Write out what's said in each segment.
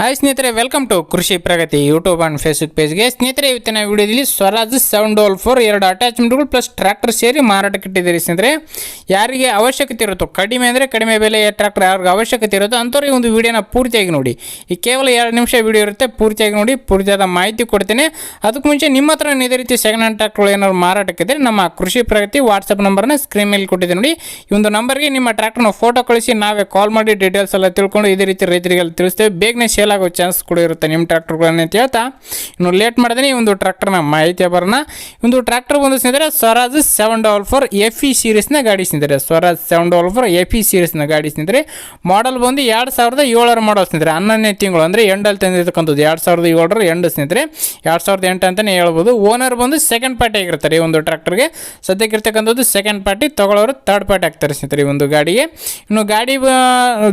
Hi ಸ್ನೇಹಿತರೆ welcome to Krishi Pragati YouTube and Facebook ಪೇಜ್ಗೆ ಸ್ನೇಹಿತರೆ, ಇವತ್ತಿನ ವಿಡಿಯೋದಲ್ಲಿ ಸ್ವರಾಜ್ ಸೆವೆನ್ ಡೋಲ್ ಫೋರ್ ಎರಡು ಅಟ್ಯಾಚ್ಮೆಂಟ್ಗಳು ಪ್ಲಸ್ ಟ್ರ್ಯಾಕ್ಟರ್ ಸೇರಿ ಮಾರಾಟಕ್ಕೆ ಇಟ್ಟಿದ್ದೀರಿ ಸ್ನೇಹಿತರೆ. ಯಾರಿಗೆ ಅವಶ್ಯಕತೆ ಇರುತ್ತೋ, ಕಡಿಮೆ ಅಂದರೆ ಕಡಿಮೆ ಬೆಲೆಯ ಟ್ರ್ಯಾಕ್ಟರ್ ಯಾರಿಗೆ ಅವಶ್ಯಕತೆ ಇರುತ್ತೋ ಅಂಥವ್ರಿಗೆ ಒಂದು ವಿಡಿಯೋನ ಪೂರ್ತಿಯಾಗಿ ನೋಡಿ. ಈ ಕೇವಲ ಎರಡು ನಿಮಿಷ ವಿಡಿಯೋ ಇರುತ್ತೆ, ಪೂರ್ತಿಯಾಗಿ ನೋಡಿ, ಪೂರ್ತಿಯಾದ ಮಾಹಿತಿ ಕೊಡ್ತೇನೆ. ಅದಕ್ಕೆ ಮುಂಚೆ ನಿಮ್ಮ ಹತ್ರ ಇದೇ ರೀತಿ ಸೆಕೆಂಡ್ ಹ್ಯಾಂಡ್ ಟ್ರ್ಯಾಕ್ಟರ್ಗಳು ಏನಾದ್ರು ಮಾರಾಟಕ್ಕಿದ್ರೆ ನಮ್ಮ ಕೃಷಿ ಪ್ರಗತಿ ವಾಟ್ಸಪ್ ನಂಬರ್ನ ಸ್ಕ್ರೀನ್ ಮೇಲೆ ಕೊಟ್ಟಿದ್ದೆ ನೋಡಿ. ಈ ಒಂದು ನಂಬರ್ಗೆ ನಿಮ್ಮ ಟ್ರ್ಯಾಕ್ಟರ್ನ ಫೋಟೋ ಕಳಿಸಿ, ನಾವೇ ಕಾಲ್ ಮಾಡಿ ಡೀಟೇಲ್ಸ್ ಎಲ್ಲ ತಿಳ್ಕೊಂಡು ಇದೇ ರೀತಿ ರೈತರಿಗೆಲ್ಲ ತಿಳಿಸ್ತೇವೆ. ಬೇಗನೆ ಸೇಲ್ ಆಗೋ ಚಾನ್ಸ್ ಕೂಡ ಇರುತ್ತೆ. ನಿಮ್ಮ ಟ್ರ್ಯಾಕ್ಟರ್ಗಳನ್ನ ಅಂತ ಹೇಳ್ತಾ. ಇನ್ನು ಲೇಟ್ ಮಾಡಿದ್ರೆ ಈ ಒಂದು ಟ್ರ್ಯಾಕ್ಟರ್ನ ಮಾಹಿತಿ ಬರೋಣ. ಒಂದು ಟ್ರ್ಯಾಕ್ಟರ್ ಬಂದು ಸ್ನೇಹಿತರೆ Swaraj seven double four F E ಸೀರೀಸ್ನ ಗಾಡಿ ಸ್ನೇಹಿತರೆ Swaraj seven double four F E ಸೀರೀಸ್ನ ಗಾಡಿ ಸ್ನೇಹಿತರೆ ಮಾಡಲ್ ಬಂದು ಎರಡು ಸಾವಿರದ ಏಳರ ಮಾಡಲ್ ಸ್ನೇಹಿತರೆ ಹನ್ನೊಂದನೇ ತಿಂಗಳು ಅಂದರೆ ಎಂಡಲ್ಲಿ ತಂದಿರ್ತಕ್ಕಂಥದ್ದು. ಎರಡು ಸಾವಿರದ ಏಳರ ಎಂಡು ಸ್ನೇಹಿತರೆ ಎರಡು ಸಾವಿರದ ಎಂಟು ಅಂತಲೇ ಹೇಳ್ಬೋದು. ಓನರ್ ಬಂದು ಸೆಕೆಂಡ್ ಪಾರ್ಟಿ ಆಗಿರ್ತಾರೆ ಈ ಒಂದು ಟ್ರ್ಯಾಕ್ಟರ್ಗೆ ಸದ್ಯಕ್ಕೆ ಇರ್ತಕ್ಕಂಥದ್ದು ಸೆಕೆಂಡ್ ಪಾರ್ಟಿ ತಗೊಳ್ಳೋರು ತರ್ಡ್ ಪಾರ್ಟಿ ಆಗ್ತಾರೆ ಸ್ನೇಹಿತರೆ ಈ ಒಂದು ಗಾಡಿಗೆ. ಇನ್ನು ಗಾಡಿ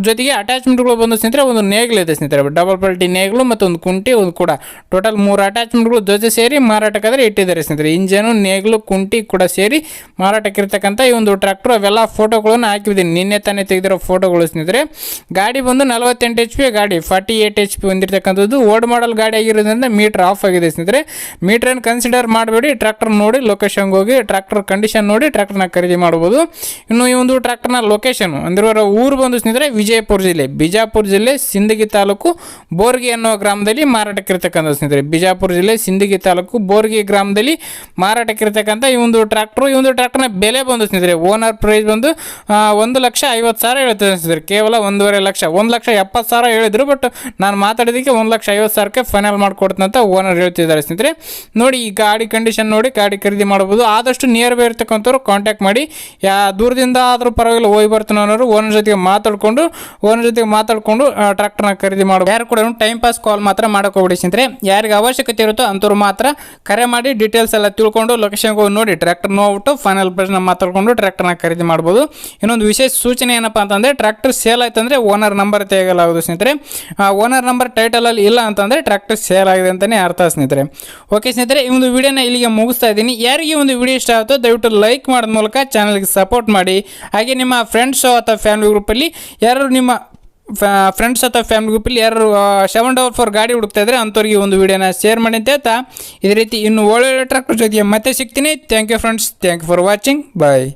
ಜೊತೆಗೆ ಅಟ್ಯಾಚ್ಮೆಂಟ್ಗಳು ಬಂದು ಸ್ನೇಹಿತರೆ ಒಂದು ನೇಗ್ಲು ಇದೆ ಸ್ನೇಹಿತರೆ ಡಬಲ್ ಪಲ್ಟಿ ನೇಗ್ಲು ಮತ್ತು ಒಂದು ಕುಂಟಿ ಒಂದು ಕೂಡ. ಟೋಟಲ್ ಮೂರು ಅಟ್ಯಾಚ್ಮೆಂಟ್ಗಳು ಧ್ವಜ ಸೇರಿ ಮಾರಾಟಕ್ಕಾದರೆ ಇಟ್ಟಿದ್ದಾರೆ ಸ್ನೇಹಿತರೆ. ಇಂಜನು, ನೇಗ್ಲು, ಕುಂಟಿ ಕೂಡ ಸೇರಿ ಮಾರಾಟಕ್ಕೆ ಇರ್ತಕ್ಕಂಥ ಈ ಒಂದು ಟ್ರ್ಯಾಕ್ಟರ್ ಅವೆಲ್ಲ ಫೋಟೋಗಳನ್ನು ಹಾಕಿದ್ದೀನಿ ನಿನ್ನೆ ತಾನೇ ತೆಗೆದಿರೋ ಫೋಟೋಗಳು ಸ್ನೇಹಿತರೆ. ಗಾಡಿ ಬಂದು ನಲವತ್ತೆಂಟು ಎಚ್ ಪಿ ಗಾಡಿ ಫಾರ್ಟಿ ಏಯ್ಟ್ ಎಚ್ ಪಿ ಹೊಂದಿರತಕ್ಕಂಥದ್ದು. ಓಲ್ಡ್ ಮಾಡಲ್ ಗಾಡಿ ಆಗಿರೋದ್ರಿಂದ ಮೀಟರ್ ಆಫ್ ಆಗಿದೆ ಸ್ನೇಹಿತರೆ. ಮೀಟ್ರನ್ನು ಕನ್ಸಿಡರ್ ಮಾಡಬೇಡಿ. ಟ್ರ್ಯಾಕ್ಟರ್ ನೋಡಿ ಲೊಕೇಶನ್ಗೆ ಹೋಗಿ ಟ್ರ್ಯಾಕ್ಟರ್ ಕಂಡೀಷನ್ ನೋಡಿ ಟ್ರ್ಯಾಕ್ಟರ್ನ ಖರೀದಿ ಮಾಡ್ಬೋದು. ಇನ್ನು ಈ ಒಂದು ಟ್ರ್ಯಾಕ್ಟರ್ನ ಲೊಕೇಶನ್ ಅಂದ್ರೆ ಊರು ಬಂದು ಸ್ನೇಹಿತರೆ, ವಿಜಯಪುರ ಜಿಲ್ಲೆ. ಬಿಜಾಪುರ ಜಿಲ್ಲೆ, ಸಿಂದಗಿ ತಾಲೂಕು ಬೋರ್ಗಿ ಅನ್ನೋ ಗ್ರಾಮದಲ್ಲಿ ಮಾರಾಟಕ್ಕಿರ್ತಕ್ಕಂಥ ಸ್ನೇಹಿತರೆ. ಬಿಜಾಪುರ ಜಿಲ್ಲೆ ಸಿಂದಗಿ ತಾಲೂಕು ಬೋರ್ಗಿ ಗ್ರಾಮದಲ್ಲಿ ಮಾರಾಟಕ್ಕಿರ್ತಕ್ಕಂಥ ಈ ಒಂದು ಟ್ರ್ಯಾಕ್ಟ್ರು, ಈ ಒಂದು ಟ್ರ್ಯಾಕ್ಟರ್ನ ಬೆಲೆ ಬಂದು ಸ್ನೇಹಿತರೆ, ಓನರ್ ಪ್ರೈಸ್ ಬಂದು ಒಂದು ಲಕ್ಷ ಐವತ್ತು ಸಾವಿರ ಹೇಳ್ತದೆ ಸ್ನೇಹಿತರೆ. ಕೇವಲ ಒಂದೂವರೆ ಲಕ್ಷ, ಒಂದು ಲಕ್ಷ ಎಪ್ಪತ್ತು ಸಾವಿರ ಹೇಳಿದ್ರು, ಬಟ್ ನಾನು ಮಾತಾಡಿದ್ದಕ್ಕೆ ಒಂದು ಲಕ್ಷ ಐವತ್ತು ಸಾವಿರಕ್ಕೆ ಫೈನಲ್ ಮಾಡಿಕೊಡ್ತಂತ ಓನರ್ ಹೇಳ್ತಿದ್ದಾರೆ ಸ್ನೇಹಿತರೆ. ನೋಡಿ, ಈ ಗಾಡಿ ಕಂಡೀಷನ್ ನೋಡಿ, ಗಾಡಿ ಖರೀದಿ ಮಾಡ್ಬೋದು. ಆದಷ್ಟು ನಿಯರ್ ಬೈ ಇರ್ತಕ್ಕಂಥವ್ರು ಕಾಂಟ್ಯಾಕ್ಟ್ ಮಾಡಿ. ಯಾ, ದೂರದಿಂದ ಆದರೂ ಪರವಾಗಿಲ್ಲ, ಹೋಗಿ ಬರ್ತಾನೆ ಅನ್ನೋರು ಓನರ್ ಜೊತೆಗೆ ಮಾತಾಡ್ಕೊಂಡು ಓನರ್ ಜೊತೆಗೆ ಮಾತಾಡ್ಕೊಂಡು ಟ್ರ್ಯಾಕ್ಟರ್ನ ಖರೀದಿ ಮಾಡಬೇಕು ಯಾರು ಕೂಡ ಟೈಮ್ ಪಾಸ್ ಕಾಲ್ ಮಾತ್ರ ಮಾಡೋಕೋಬಿಡಿ ಸ್ನೇಹಿತರೆ. ಯಾರಿಗೆ ಅವಶ್ಯಕತೆ ಇರುತ್ತೋ ಅಂಥವ್ರು ಮಾತ್ರ ಕರೆ ಮಾಡಿ ಡೀಟೇಲ್ಸ್ ಎಲ್ಲ ತಿಳ್ಕೊಂಡು ಲೊಕೇಶನ್ಗೆ ಹೋಗಿ ನೋಡಿ ಟ್ರ್ಯಾಕ್ಟರ್ ನೋಡ್ಬಿಟ್ಟು ಫೈನಲ್ ಪ್ರೈಸ್ನ ಮಾತಾಡ್ಕೊಂಡು ಟ್ರ್ಯಾಕ್ಟರ್ನ ಖರೀದಿ ಮಾಡ್ಬೋದು. ಇನ್ನೊಂದು ವಿಶೇಷ ಸೂಚನೆ ಏನಪ್ಪ ಅಂತಂದರೆ ಟ್ರ್ಯಾಕ್ಟರ್ ಸೇಲ್ ಆಯ್ತು ಅಂದರೆ ಓನರ್ ನಂಬರ್ ತೆಗೆಯಲಾಗೋದು ಸ್ನೇಹಿತರೆ. ಓನರ್ ನಂಬರ್ ಟೈಟಲಲ್ಲಿ ಇಲ್ಲ ಅಂತಂದರೆ ಟ್ರ್ಯಾಕ್ಟರ್ ಸೇಲ್ ಆಗಿದೆ ಅಂತಲೇ ಅರ್ಥ ಸ್ನೇಹಿತರೆ. ಓಕೆ ಸ್ನೇಹಿತರೆ, ಈ ಒಂದು ವಿಡಿಯೋನ ಇಲ್ಲಿಗೆ ಮುಗಿಸ್ತಾ ಇದ್ದೀನಿ. ಯಾರಿಗೆ ಒಂದು ವಿಡಿಯೋ ಇಷ್ಟ ಆಗುತ್ತೋ ದಯವಿಟ್ಟು ಲೈಕ್ ಮಾಡೋದ ಮೂಲಕ ಚಾನಲ್ಗೆ ಸಪೋರ್ಟ್ ಮಾಡಿ. ಹಾಗೆ ನಿಮ್ಮ ಫ್ರೆಂಡ್ಸು ಅಥವಾ ಫ್ಯಾಮಿಲಿ ಗ್ರೂಪಲ್ಲಿ ಯಾರು ನಿಮ್ಮ ಫ್ರೆಂಡ್ಸ್ ಅಥವಾ ಫ್ಯಾಮಿಲಿ ಗ್ರೂಪಲ್ಲಿ ಯಾರು ಸೆವೆನ್ ಡಬಲ್ ಫೋರ್ ಗಾಡಿ ಹುಡುಕ್ತಾ ಇದ್ರೆ ಅಂಥವ್ರಿಗೆ ಒಂದು ವೀಡಿಯೋನ ಶೇರ್ ಮಾಡಿ ಅಂತ ಇದೇ ರೀತಿ ಇನ್ನು ಒಳ್ಳೆ ಟ್ರ್ಯಾಕ್ಟರ್ ಜೊತೆಗೆ ಮತ್ತೆ ಸಿಗ್ತೀನಿ. Thank you friends thank you for watching bye